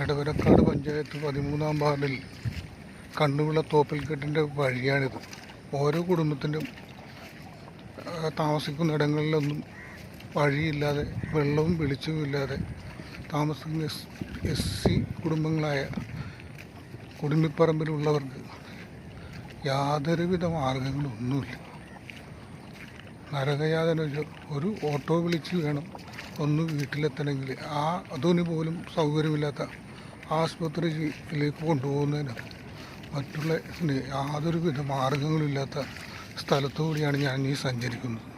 എടവരക്കാട് പഞ്ചായത്ത് പതിമൂന്നാം വാർഡിൽ കണ്ണുവിള തോപ്പിൽക്കെട്ടിന്റെ വഴിയാണിത്. ഓരോ കുടുംബത്തിന്റെയും ആ, താമസിക്കുന്ന ഇടങ്ങളിലൊന്നും വഴിയില്ലാതെ വെള്ളവും വെളിച്ചവും ഇല്ലാതെ താമസിക്കുന്ന എസ് എസ് സി കുടുംബങ്ങളായ കുടുംബിപ്പറമ്പിലുള്ളവർക്ക് യാതൊരുവിധ മാർഗങ്ങളൊന്നുമില്ല. നരകയാതന ഒരു ഓട്ടോ വിളിച്ച് വേണം ഒന്ന് വീട്ടിലെത്തണമെങ്കിൽ. ആ അതിന് പോലും സൗകര്യമില്ലാത്ത ആസ്പത്രിയിലേക്ക് കൊണ്ടുപോകുന്നതിന് മറ്റുള്ള യാതൊരു വിധ മാർഗങ്ങളില്ലാത്ത സ്ഥലത്തു കൂടിയാണ് ഞാൻ ഈ സഞ്ചരിക്കുന്നത്.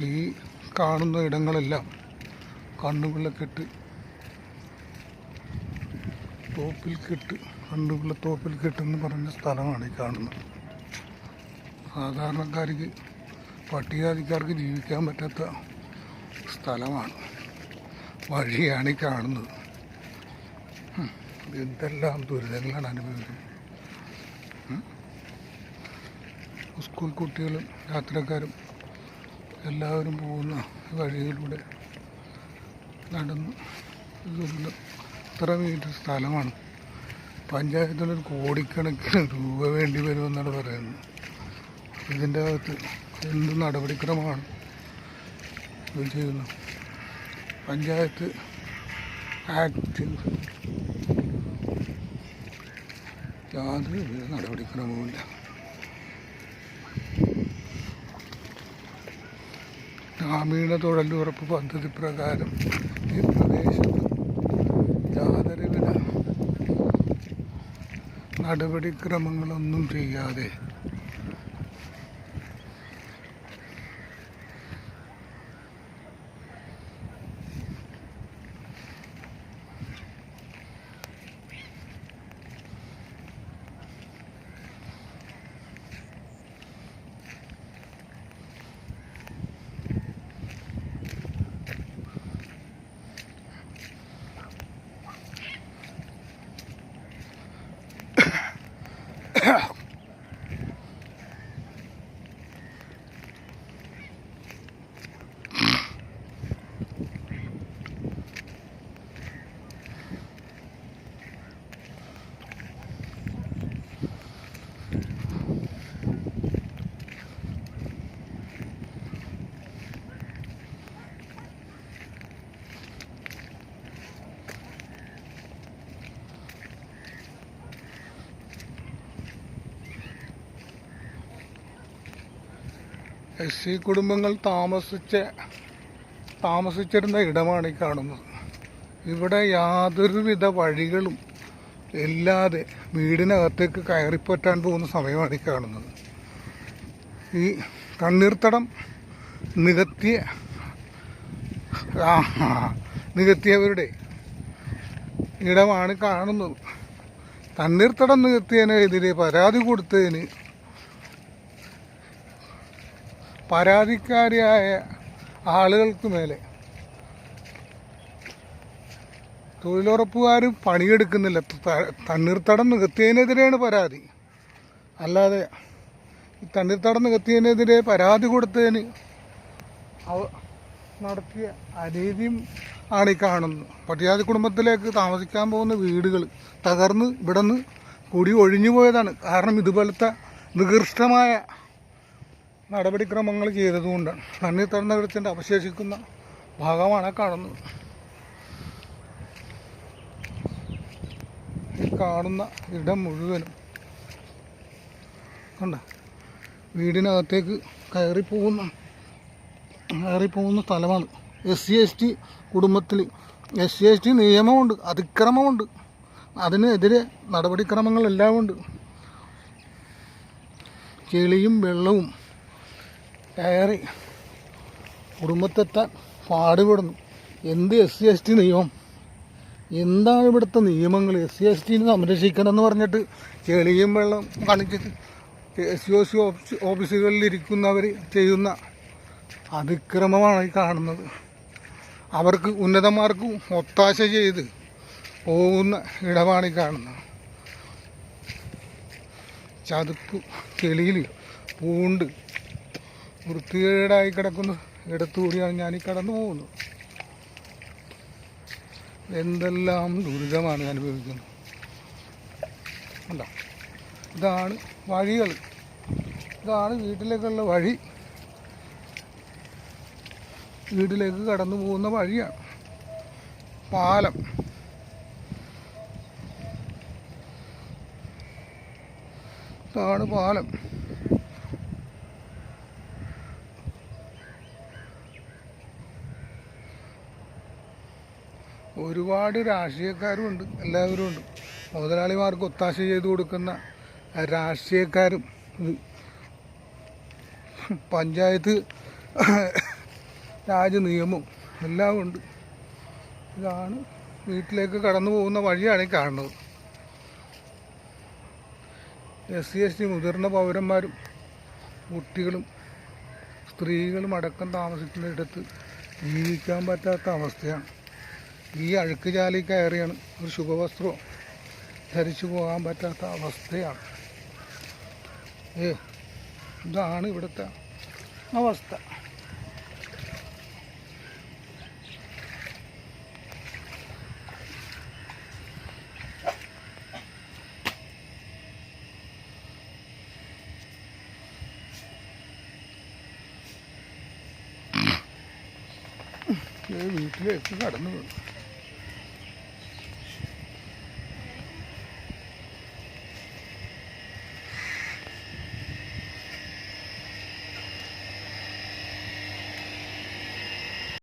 ഈ കാണുന്ന ഇടങ്ങളെല്ലാം കണ്ണുപിള്ളക്കെട്ട് തോപ്പിൽ കെട്ട് കണ്ണുപിള്ള തോപ്പിൽ കെട്ടെന്ന് പറഞ്ഞ സ്ഥലമാണ് ഈ കാണുന്നത്. സാധാരണക്കാർക്ക് പട്ടികജാതിക്കാർക്ക് ജീവിക്കാൻ പറ്റാത്ത സ്ഥലമാണ്. വഴിയാണ് ഈ കാണുന്നത്. എന്തെല്ലാം ദുരിതങ്ങളാണ് അനുഭവിക്കുന്നത്. സ്കൂൾ കുട്ടികളും യാത്രക്കാരും എല്ലാവരും പോകുന്ന വഴികളിലൂടെ നടന്ന് ഇത്ര മീറ്റർ സ്ഥലമാണ്. പഞ്ചായത്തിനൊരു കോടിക്കണക്കിന് രൂപ വേണ്ടി വരുമെന്നാണ് പറയുന്നത്. ഇതിന്റെ അകത്ത് എന്ത് നടപടിക്രമമാണ്? ഇത് പഞ്ചായത്ത് ആക്ട് യാതൊരു വിധ നടപടിക്രമവുമില്ല. ഗ്രാമീണ തൊഴിലുറപ്പ് പദ്ധതി പ്രകാരം ഈ പ്രദേശത്ത് യാതൊരുവിധ നടപടിക്രമങ്ങളൊന്നും ചെയ്യാതെ എസ് സി കുടുംബങ്ങൾ താമസിച്ച താമസിച്ചിരുന്ന ഇടമാണ് ഈ കാണുന്നത്. ഇവിടെ യാതൊരുവിധ വഴികളും ഇല്ലാതെ വീടിനകത്തേക്ക് കയറിപ്പറ്റാൻ പോകുന്ന സമയമാണ് ഈ കാണുന്നത്. ഈ കണ്ണീർത്തടം നികത്തിയ നികത്തിയവരുടെ ഇടമാണ് കാണുന്നത്. തണ്ണീർത്തടം നികത്തിയതിനെതിരെ പരാതി കൊടുത്തതിന് പരാതിക്കാരിയായ ആളുകൾക്ക് മേലെ തൊഴിലുറപ്പുകാർ പണിയെടുക്കുന്നില്ല. തണ്ണീർത്തടം നികത്തിയതിനെതിരെയാണ് പരാതി. അല്ലാതെ ഈ തണ്ണീർത്തടം നികത്തിയതിനെതിരെ പരാതി കൊടുത്തതിന് അവ നടത്തിയ അനീതിയും ആണ് ഈ കാണുന്നത്. പട്ടിയാതി കുടുംബത്തിലേക്ക് താമസിക്കാൻ പോകുന്ന വീടുകൾ തകർന്ന് ഇവിടെ നിന്ന് കുടി ഒഴിഞ്ഞു പോയതാണ് കാരണം ഇതുപോലത്തെ നികൃഷ്ടമായ നടപടിക്രമങ്ങൾ ചെയ്തതുകൊണ്ടാണ് തണ്ണീർത്തടം നഗരത്തിന്റെ അവശേഷിക്കുന്ന ഭാഗമാണ് കാണുന്നത്. ഈ കാണുന്ന ഇടം മുഴുവനും കണ്ട വീടിനകത്തേക്ക് കയറി പോകുന്ന കയറി പോകുന്ന സ്ഥലമാണ് എസ് സി എസ് ടി കുടുംബത്തിൽ. എസ് സി എസ് ടി നിയമമുണ്ട് അതിക്രമമുണ്ട്. അതിനെതിരെ നടപടിക്രമങ്ങളെല്ലാം ഉണ്ട് ചെളിയും വെള്ളവും കയറി കുടുംബത്തെത്താൻ പാടുപെടുന്നു. എന്ത് എസ് സി എസ് ടി നിയമം? എന്താണ് ഇവിടുത്തെ നിയമങ്ങൾ? എസ് സി എസ് ടിനെ സംരക്ഷിക്കണം എന്ന് പറഞ്ഞിട്ട് ചെളിയും വെള്ളം കാണിച്ചിട്ട് S C O C office ഓഫീസുകളിൽ ഇരിക്കുന്നവർ ചെയ്യുന്ന അതിക്രമമാണ് ഈ കാണുന്നത്. അവർക്ക് ഉന്നതന്മാർക്ക് ഒത്താശ ചെയ്ത് പോകുന്ന ഇടമാണ് ഈ കാണുന്നത്. ചതുപ്പ് ചെളിയിൽ പൂണ്ട് വൃത്തികേടായി കിടക്കുന്ന. ഇടത്തുകൂടിയാണ് ഞാൻ ഈ കടന്നു പോകുന്നത്. എന്തെല്ലാം ദുരിതമാണ് അനുഭവിക്കുന്നത്. ഇതാണ് വഴികൾ. ഇതാണ് വീട്ടിലേക്കുള്ള വഴി. വീട്ടിലേക്ക് കടന്നു പോകുന്ന വഴിയാണ്. പാലം. ഇതാണ് പാലം. ഒരുപാട് രാഷ്ട്രീയക്കാരും ഉണ്ട് എല്ലാവരും ഉണ്ട്. മുതലാളിമാർക്ക് ഒത്താശ ചെയ്തു കൊടുക്കുന്ന രാഷ്ട്രീയക്കാരും പഞ്ചായത്ത് രാജ നിയമവും എല്ലാം ഉണ്ട്. ഇതാണ് വീട്ടിലേക്ക് കടന്നു പോകുന്ന വഴിയാണ് കാണുന്നത്. എസ് സി എസ് ടി മുതിർന്ന പൗരന്മാരും കുട്ടികളും സ്ത്രീകളും അടക്കം താമസിക്കുന്നിടത്ത് ജീവിക്കാൻ പറ്റാത്ത അവസ്ഥയാണ്. ഈ അഴുക്ക് ചാലി കയറിയാണ്. ഒരു ശുഭവസ്ത്രവും ധരിച്ചു പോകാൻ പറ്റാത്ത അവസ്ഥയാണ്. ഏ ഇതാണ് ഇവിടുത്തെ അവസ്ഥ. വീട്ടിലേക്ക് കടന്നു വീണു